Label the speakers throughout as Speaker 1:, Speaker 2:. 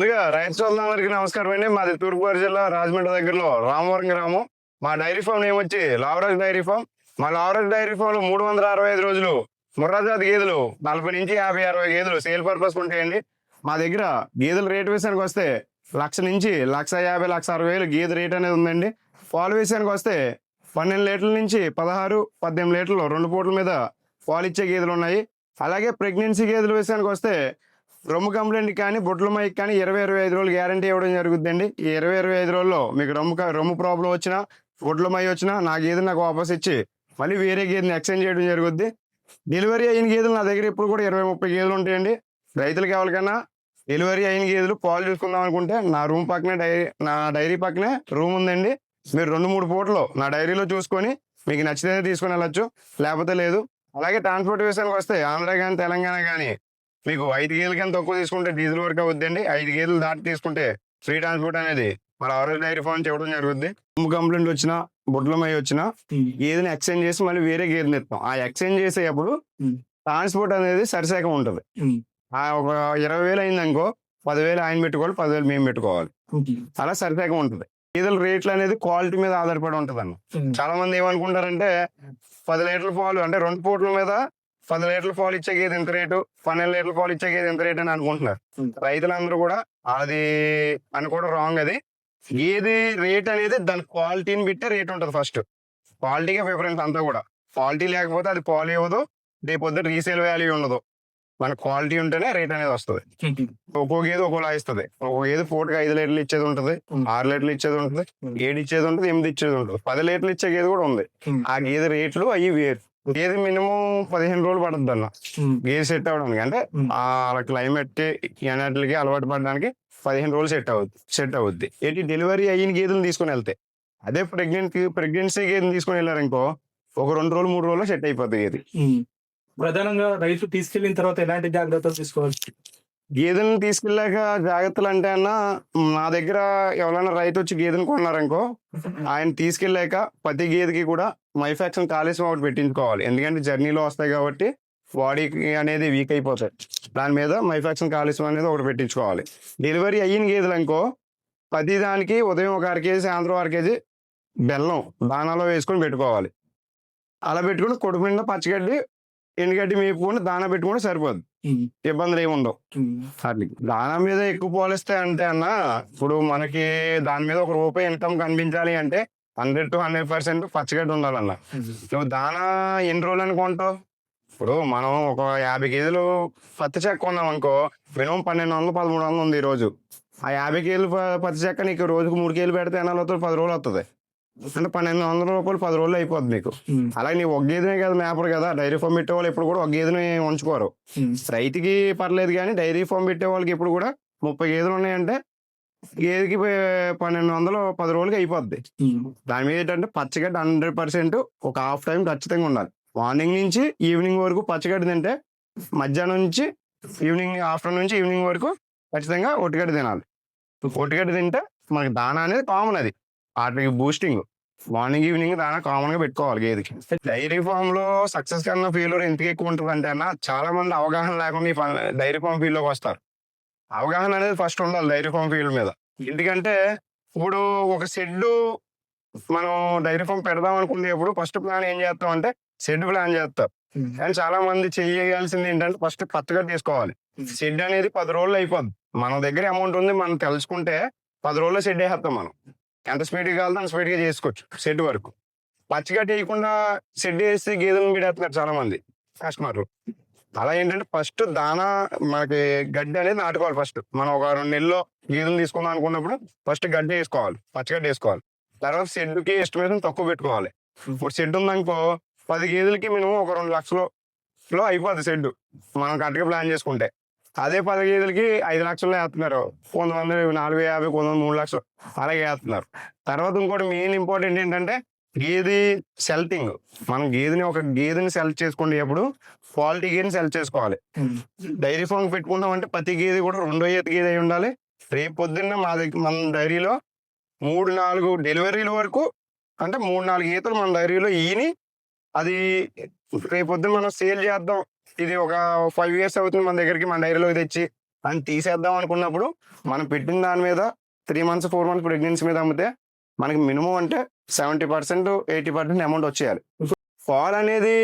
Speaker 1: ముందుగా రైతు సోదరులందరికీ నమస్కారం అండి. మాది తూర్పుగోదావరి జిల్లా రాజమండ్రి దగ్గరలో రామవరం గ్రామం. మా డైరీ ఫామ్ నేమ్ వచ్చి లావరాజ్ డైరీ ఫామ్. మా లావరాజ్ డైరీ ఫామ్లో మూడు వందల అరవై ఐదు రోజులు ముర్రాజాతి గేదెలు నలభై నుంచి యాభై అరవై గేదెలు సేల్ పర్పస్ ఉంటాయండి. మా దగ్గర గేదెల రేట్ విషయానికి వస్తే లక్ష నుంచి లక్ష యాభై లక్ష అరవై వేలు గేదె రేట్ అనేది ఉందండి. పాలు విషయానికి వస్తే పన్నెండు లీటర్ల నుంచి పదహారు పద్దెనిమిది లీటర్లు రెండు పూటల మీద పాలు ఇచ్చే గేదెలు ఉన్నాయి. అలాగే ప్రెగ్నెన్సీ గేదెల విషయానికి వస్తే రొమ్ము కంప్లైంట్ కానీ బొట్ల మైక్ కానీ ఇరవై ఇరవై ఐదు రోజులు గ్యారంటీ ఇవ్వడం జరుగుతుందండి ఈ ఇరవై ఇరవై ఐదు రోజుల్లో మీకు రొమ్ము రొమ్ము ప్రాబ్లం వచ్చినా బొట్ల మై వచ్చినా నా గేదె నాకు వాపస్ ఇచ్చి మళ్ళీ వేరే గేదెని ఎక్స్చేంజ్ చేయడం జరుగుద్ది. డెలివరీ అయిన గేదెలు నా దగ్గర ఇప్పుడు కూడా ఇరవై ముప్పై గేదెలు ఉంటాయండి. రైతులకు ఎవరికైనా డెలివరీ అయిన గేదెలు పాలు చూసుకుందాం అనుకుంటే నా రూమ్ పక్కనే డైరీ నా డైరీ పక్కనే రూమ్ ఉందండి. మీరు రెండు మూడు పూటలు నా డైరీలో చూసుకొని మీకు నచ్చితేనే తీసుకుని వెళ్ళొచ్చు లేకపోతే లేదు. అలాగే ట్రాన్స్పోర్ట్ విషయానికి వస్తే ఆంధ్ర కానీ తెలంగాణ కానీ మీకు ఐదు గేదెల కన్నా తక్కువ తీసుకుంటే డీజిల్ వరకు అవుద్దండి. ఐదు గేదెలు దాటి తీసుకుంటే ఫ్రీ ట్రాన్స్పోర్ట్ అనేది మన ఆరెంజ్ డైరీ ఫామ్ చెప్పడం జరుగుద్ది. కంప్లైంట్ వచ్చినా బొడ్లమై వచ్చినా గేదెని ఎక్స్చేంజ్ చేసి మళ్ళీ వేరే గేదెని ఇస్తాం ఆ ఎక్స్చేంజ్ చేసేటప్పుడు. ట్రాన్స్పోర్ట్ అనేది సరిసేకం ఉంటుంది. ఆ ఒక ఇరవై వేలు అయింది అనుకో పదివేలు ఆయన పెట్టుకోవాలి పదివేలు మేము పెట్టుకోవాలి. అలా సరిసేకం ఉంటుంది. గేదెల రేట్లు అనేది క్వాలిటీ మీద ఆధారపడి ఉంటుంది అన్న చాలా మంది ఏమనుకుంటారంటే పది లీటర్ల పాలు అంటే రెండు పూట్ల మీద పది లీటర్ల పాలు ఇచ్చే గేదె ఎంత రేటు? పన్నెండు లీటర్ల పాలు ఇచ్చే గేదె ఎంత రేటు అని అనుకుంటున్నారు.
Speaker 2: Hmm.
Speaker 1: రైతులందరూ కూడా అది అనుకోవడం రాంగ్ అది. ఏది రేట్ అనేది దాని క్వాలిటీని బట్టే రేట్ ఉంటుంది ఫస్ట్ క్వాలిటీగా ప్రిఫరెన్స్ అంతా కూడా. క్వాలిటీ లేకపోతే అది పాలు ఇవ్వదు రేపు పొద్దున రీసేల్ వాల్యూ ఉండదు. మన క్వాలిటీ ఉంటేనే రేట్ అనేది వస్తుంది. ఒక్కో గేదె ఒక్కోలా ఇస్తుంది. ఒక్కో గేదె పూటకి ఐదు లీటర్లు ఇచ్చేది ఉంటుంది
Speaker 2: Hmm.
Speaker 1: ఆరు లీటర్లు ఇచ్చేది ఉంటుంది ఏడు ఇచ్చేది ఉంటుంది ఎనిమిది ఇచ్చేది ఉంటుంది. పది లీటర్లు ఇచ్చే గేదె కూడా ఉంది. ఆ గేదె రేట్లు అవి వేరు. గేదె మినిమం పదిహేను రోజులు పడుతుంది అన్న గేదె సెట్ అవ్వడానికి. అంటే. ఆ క్లైమేట్ ఎనర్జీలకి అలవాటు పడడానికి పదిహేను రోజులు సెట్ అవుద్ది సెట్ అవుద్ది. ఏంటి డెలివరీ అయిన గేదెలు తీసుకొని వెళ్తే? అదే ప్రెగ్నెంట్ ప్రెగ్నెన్సీ గేదెని తీసుకొని వెళ్ళారనుకో ఒక రెండు రోజులు మూడు రోజులు సెట్ అయిపోతుంది గేది.
Speaker 2: ప్రధానంగా రైతు తీసుకెళ్ళిన తర్వాత ఎలాంటి జాగ్రత్తలు తీసుకోవాలి?
Speaker 1: గేదెలను తీసుకెళ్ళాక జాగ్రత్తలు అంటే అన్న నా దగ్గర ఎవరైనా రైతు వచ్చి గేదెను కొన్నారనుకో ఆయన తీసుకెళ్ళాక ప్రతి గేదెకి కూడా మైఫాక్షన్ కాలుష్యం ఒకటి పెట్టించుకోవాలి. ఎందుకంటే జర్నీలో వస్తాయి కాబట్టి బాడీకి అనేది వీక్ అయిపోతాయి. దాని మీద మైఫాక్షన్ కాలుష్యం అనేది ఒకటి పెట్టించుకోవాలి. డెలివరీ అయిన గేదెలు అనుకో ప్రతి దానికి ఉదయం ఒక అర కేజీ సాయంత్రం అర కేజీ బెల్లం దానాలో వేసుకొని పెట్టుకోవాలి. అలా పెట్టుకుని కొడుకు నిండా పచ్చగడ్డి ఎండుగడ్డి మేపుకొని దానా పెట్టుకుంటే సరిపోద్ది ఇబ్బందులు ఏమి ఉండవు. అట్లా. దానా మీద ఎక్కువ పోలిస్తే అంటే అన్న ఇప్పుడు మనకి దాని మీద ఒక రూపాయి ఇన్కమ్ కనిపించాలి అంటే హండ్రెడ్ టు హండ్రెడ్ పర్సెంట్ పచ్చగడ్డి ఉండాలన్న. నువ్వు దానా ఎన్ని రోజులు అనుకుంటావు ఇప్పుడు మనం ఒక యాభై కేజీలు పత్తి చెక్క కొన్నాం అనుకో మినిమం పన్నెండు వందలు పదమూడు వందలు ఉంది ఈ రోజు ఆ యాభై కేజీలు పత్తి చెక్క నీకు రోజుకు మూడు కేజీలు పెడితే ఎన్నాళ్ళు అవుతుంది పది రోజులు వస్తుంది అంటే పన్నెండు వందల రూపాయలు పది రోజులు అయిపోద్ది మీకు అలాగే నీ ఒక గేదెనే కదా మేపరు కదా. డైరీ ఫామ్ పెట్టే వాళ్ళు ఇప్పుడు కూడా ఒక గేదెని ఉంచుకోరు. రైతుకి పర్లేదు కానీ డైరీ ఫామ్ పెట్టే వాళ్ళకి ఇప్పుడు కూడా ముప్పై గేదెలు ఉన్నాయంటే గేదెకి పన్నెండు వందలు పది రోజులకి అయిపోద్ది. దాని మీద ఏంటంటే పచ్చగడ్డి హండ్రెడ్ పర్సెంట్ ఒక హాఫ్ టైం ఖచ్చితంగా ఉండాలి. మార్నింగ్ నుంచి ఈవినింగ్ వరకు పచ్చగడ్డి తింటే మధ్యాహ్నం నుంచి ఈవినింగ్ ఆఫ్టర్నూన్ నుంచి ఈవినింగ్ వరకు ఖచ్చితంగా ఒట్టిగడ్డి తినాలి. ఒట్టిగడ్డి తింటే మనకి దానా అనేది కామన్ అది. వాటికి బూస్టింగ్ మార్నింగ్ ఈవినింగ్ దానా కామన్గా పెట్టుకోవాలి గేదెకి. డైరీ ఫామ్లో సక్సెస్ కన్నా ఫెయిల్యూర్ ఎందుకు ఎక్కువ ఉంటుంది అంటే అన్న చాలా మంది అవగాహన లేకుండా ఈ డైరీ ఫామ్ ఫీల్డ్లోకి వస్తారు. అవగాహన అనేది ఫస్ట్ ఉండాలి డైరీ ఫామ్ ఫీల్డ్ మీద. ఎందుకంటే ఇప్పుడు ఒక షెడ్ మనం డైరీ ఫామ్ పెడదాం అనుకునేప్పుడు ఫస్ట్ ప్లాన్ ఏం చేస్తాం అంటే షెడ్ ప్లాన్ చేస్తాం. కానీ చాలా మంది చేయాల్సింది ఏంటంటే ఫస్ట్ పచ్చగా తీసుకోవాలి షెడ్ అనేది పది రోజులు అయిపోద్ది. మన దగ్గర అమౌంట్ ఉంది మనం తెలుసుకుంటే పది రోజుల్లో షెడ్ వేసేస్తాం మనం. ఎంత స్పీడ్గా కావాలో అంత స్పీడ్గా చేసుకోవచ్చు షెడ్ వరకు. పచ్చిగడ్డి వేయకుండా షెడ్ వేసి గేదెలను బిడేస్తున్నారు చాలా మంది కస్టమర్లు అలా ఏంటంటే ఫస్ట్ దానా మనకి గడ్డి అనేది నాటుకోవాలి ఫస్ట్. మనం ఒక రెండు నెలల్లో గేదెలు తీసుకుందాం అనుకున్నప్పుడు ఫస్ట్ గడ్డి వేసుకోవాలి పచ్చగడ్డి వేసుకోవాలి. తర్వాత షెడ్కి ఎస్టిమేషన్ తక్కువ పెట్టుకోవాలి. ఇప్పుడు షెడ్ ఉందనుకో పది గేదెలకి మినిమం ఒక రెండు లక్షలు లో అయిపోద్ది షెడ్ మనం కరెక్ట్గా ప్లాన్ చేసుకుంటే. అదే పది గేదెలకి ఐదు లక్షల్లో వేస్తున్నారు. కొంతమంది నాలుగు యాభై కొంతమంది మూడు లక్షలు అలాగే వేస్తున్నారు. తర్వాత ఇంకోటి మెయిన్ ఇంపార్టెంట్ ఏంటంటే గేదె సెల్టింగ్. మనం గేదెని ఒక గేదెని సెలెక్ట్ చేసుకునేటప్పుడు క్వాలిటీ గేదెని సెలెక్ట్ చేసుకోవాలి. డైరీ ఫామ్ పెట్టుకుందాం అంటే ప్రతి గేదె కూడా రెండో ఈత గేదె అయి ఉండాలి. రేపు పొద్దున్న మా దగ్గర మన డైరీలో మూడు నాలుగు డెలివరీల వరకు అంటే మూడు నాలుగు ఈతలు మన డైరీలో ఈని అది రేపు పొద్దున్న మనం సేల్ చేద్దాం. ఇది ఒక ఫైవ్ ఇయర్స్ అవుతుంది మన దగ్గరికి మన డైరీలో తెచ్చి అని తీసేద్దాం అనుకున్నప్పుడు మనం పెట్టిన దాని మీద three months four months pregnancy మీద అమ్మితే మనకి మినిమం అంటే seventy percent eighty percent amount వచ్చేయాలి. పాల్ అనేది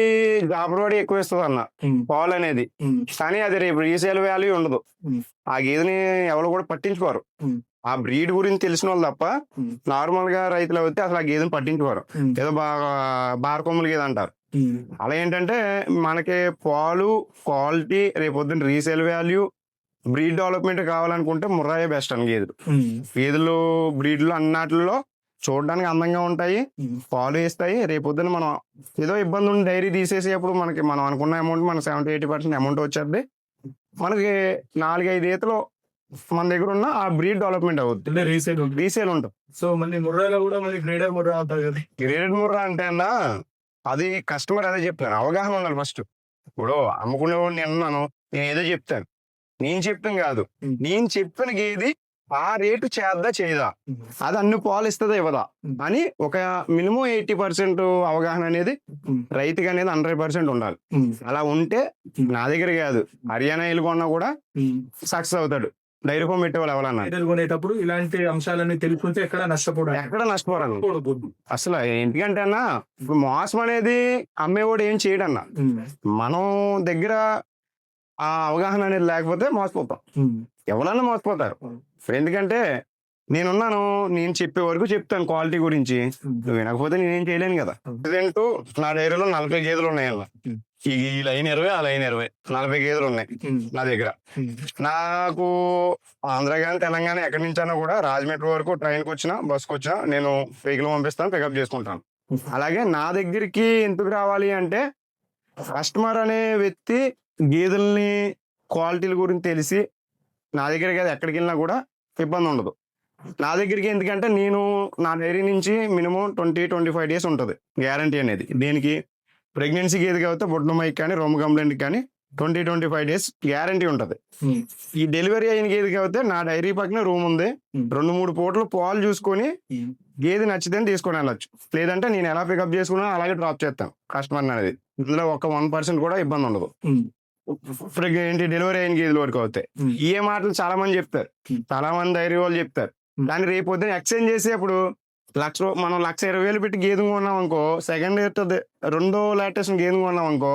Speaker 1: గాబరవాడి ఎక్కువ ఇస్తుంది అన్న. పాల్ అనేది. కానీ అది రేపు రీసేల్ వాల్యూ ఉండదు. ఆ గేదెని ఎవరు కూడా పట్టించుకోరు. ఆ బ్రీడ్ గురించి తెలిసిన వాళ్ళు తప్ప. నార్మల్గా రైతులు అయితే అసలు ఆ గేదెని పట్టించుకోరు. ఏదో బాగా బారకొమ్మలు గేదె అంటారు. అలా ఏంటంటే మనకి పాలు క్వాలిటీ రేపొద్దున రీసేల్ వాల్యూ బ్రీడ్ డెవలప్మెంట్ కావాలనుకుంటే ముర్రాయే బెస్ట్ అని గేదెలు. గేదెలు బ్రీడ్లు అన్నట్లో చూడడానికి అందంగా ఉంటాయి పాలు వేస్తాయి. రేపొద్దున మనం ఏదో ఇబ్బంది ఉండి డైరీ తీసేసేప్పుడు మనకి మనం అనుకున్న అమౌంట్ మనకి సెవెంటీ ఎయిటీ పర్సెంట్ అమౌంట్ వచ్చేది మనకి నాలుగైదు ఈతలు మన దగ్గర ఉన్న ఆ బ్రీడ్ డెవలప్మెంట్ అవుద్ది.
Speaker 2: అంటే రీసేల్
Speaker 1: రీసేల్ ఉంటుంది.
Speaker 2: సో మళ్ళీ ముర్రాలో కూడా మళ్ళీ గ్రేడర్ ముర్రా ఉంటుంది కదా.
Speaker 1: గ్రేడెడ్ ముర్రా అంటే అన్నా అది కస్టమర్ అదే చెప్తాను అవగాహన ఉండాలి ఫస్ట్. ఇప్పుడు అమ్ముకునేవాడు నేను అన్నాను నేను ఏదో చెప్తాను. నేను చెప్తాను కాదు. నేను చెప్పిన గేది ఆ రేటు చేద్దా చేయదా అది అన్ని పాలు ఇస్తుందా ఇవ్వదా. అని ఒక మినిమం ఎయిటీ పర్సెంట్ అవగాహన అనేది రైతుకి అనేది హండ్రెడ్ పర్సెంట్ ఉండాలి అలా ఉంటే. నా దగ్గర కాదు హర్యానా వెళ్ళుకున్నా కూడా. సక్సెస్ అవుతాడు డైరీ ఫామ్ పెట్టేవాళ్ళు ఎవరన్నా
Speaker 2: కొనేటప్పుడు ఇలాంటి అంశాలన్నీ తెలుసుకుంటే ఎక్కడ నష్టపోవడం
Speaker 1: ఎక్కడ నష్టపోరాను. అసలు ఎందుకంటే అన్న ఇప్పుడు మోసం అనేది అమ్మేవాడు ఏం చేయడన్నా మనం దగ్గర ఆ అవగాహన అనేది లేకపోతే మోసపోతాం. ఎవరన్నా మోసపోతారు. ఎందుకంటే నేనున్నాను నేను చెప్పే వరకు చెప్తాను క్వాలిటీ గురించి. నువ్వు వినకపోతే నేనేం చేయలేను కదా. ప్రజెంట్ నా డైరీలో నలభై గేదెలు ఉన్నాయి అలా. ఈ లైన్ ఇరవై ఆ లైన్ ఇరవై. నలభై గేదెలు ఉన్నాయి నా దగ్గర. నాకు ఆంధ్ర కానీ తెలంగాణ ఎక్కడి నుంచైనా కూడా రాజమండ్రి వరకు ట్రైన్కి వచ్చినా బస్కి వచ్చినా నేను వెహికల్ పంపిస్తాను పికప్ చేసుకుంటాను. అలాగే నా దగ్గరికి ఎందుకు రావాలి అంటే కస్టమర్ అనే వ్యక్తి గేదెల్ని క్వాలిటీల గురించి తెలిసి నా దగ్గర కాదు ఎక్కడికి వెళ్ళినా కూడా ఇబ్బంది ఉండదు. నా దగ్గరికి ఎందుకంటే నేను నా డైరీ నుంచి minimum twenty twenty five days ఉంటుంది గ్యారంటీ అనేది. దేనికి ప్రెగ్నెన్సీ గేదె కాబట్టి బొడ్డు మైక్ కానీ రొమ్ము కంప్లైంట్ కానీ twenty twenty five days guarantee ఉంటుంది. ఈ డెలివరీ అయిన గేదె కాబట్టి నా డైరీ పక్కన రూమ్ ఉంది. రెండు మూడు పూటలు పాలు చూసుకొని గేదె నచ్చితే తీసుకొని వెళ్ళొచ్చు. లేదంటే నేను ఎలా పికప్ చేసుకున్నా అలాగే డ్రాప్ చేస్తాను. కస్టమర్ అనేది. ఇందులో ఒక వన్ పర్సెంట్ కూడా ఇబ్బంది ఉండదు. ఇప్పుడు ఏంటి? డెలివరీ అయిన గేదెల వరకు అవుతాయి ఈ మాటలు చాలా మంది చెప్తారు. చాలా మంది డైరీ వాళ్ళు చెప్తారు. దాన్ని రేపు పొద్దున ఎక్స్చేంజ్ చేసేప్పుడు లక్ష మనం లక్ష ఇరవై వేలు పెట్టి గేదె కొన్నాం అనుకో సెకండ్ ఇయర్ రెండో లాటేషన్ గేదె కొన్నాం అనుకో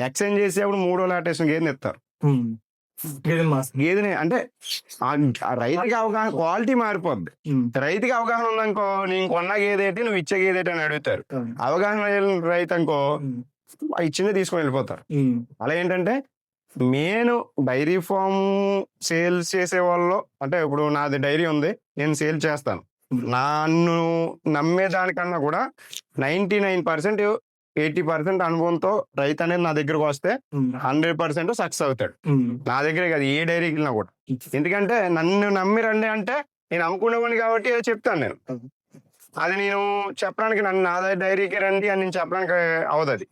Speaker 1: ఎక్స్చేంజ్ చేసేప్పుడు మూడో లాటేషన్ గేదెని ఇస్తారు. గేదెని అంటే రైతుకి అవగాహన క్వాలిటీ మారిపోద్ది. రైతుకి అవగాహన ఉందనుకో నేను కొన్న గేదేటి నువ్వు ఇచ్చే గేదేటి అని అడుగుతారు. అవగాహన రైతు అనుకో ఇచ్చింది తీసుకొని వెళ్ళిపోతారు. అలా ఏంటంటే నేను డైరీ ఫామ్ సేల్స్ చేసే వాళ్ళు అంటే ఇప్పుడు నాది డైరీ ఉంది నేను సేల్ చేస్తాను. నన్ను నమ్మే దానికన్నా కూడా ninety nine percent eighty percent అనుభవంతో రైతు అనేది నా దగ్గరకు వస్తే హండ్రెడ్ పర్సెంట్ సక్సెస్ అవుతాడు. నా దగ్గరే కాదు ఏ డైరీకి వెళ్ళినా కూడా. ఎందుకంటే నన్ను నమ్మి రండి అంటే నేను అమ్ముకునేవాడిని కాబట్టి చెప్తాను నేను. అది నేను చెప్పడానికి నన్ను నా డైరీకి రండి అని నేను చెప్పడానికి అవదు అది.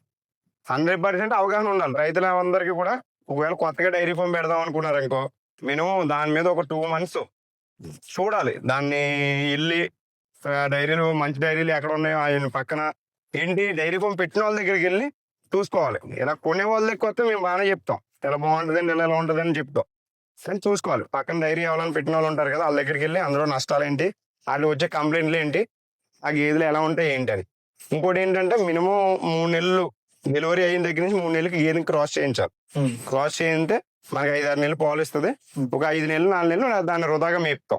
Speaker 1: హండ్రెడ్ పర్సెంట్ అవగాహన ఉండాలి. రైతులందరికీ కూడా ఒకవేళ కొత్తగా డైరీ ఫామ్ పెడదాం అనుకున్నారు అనుకో మినిమం దాని మీద ఒక టూ మంత్స్ చూడాలి. దాన్ని వెళ్ళి ఆ, డైరీలు మంచి డైరీలు ఎక్కడ ఉన్నాయో ఆయన పక్కన ఏంటి డైరీ ఫామ్ పెట్టిన వాళ్ళ దగ్గరికి వెళ్ళి చూసుకోవాలి. ఇలా కొనే వాళ్ళ దగ్గర వస్తే మేము బాగానే చెప్తాం. ఇలా బాగుంటుందండి ఇలా ఎలా ఉంటుందని చెప్తాం. కానీ చూసుకోవాలి. పక్కన డైరీ ఎవరైనా పెట్టిన వాళ్ళు ఉంటారు కదా వాళ్ళ దగ్గరికి వెళ్ళి అందులో నష్టాలు ఏంటి వాళ్ళు వచ్చే కంప్లైంట్లు ఏంటి ఆ గేదెలు ఎలా ఉంటాయి ఏంటి అని. ఇంకోటి ఏంటంటే మినిమం మూడు నెలలు డెలివరీ అయిన దగ్గర నుంచి మూడు నెలలకి గేదెని క్రాస్ చేయించాలి. క్రాస్ చేయితే మనకి ఐదు ఆరు నెలలు పాలు ఇస్తుంది. ఒక ఐదు నెలలు నాలుగు నెలలు దాన్ని వృధాగా మేపుతాం.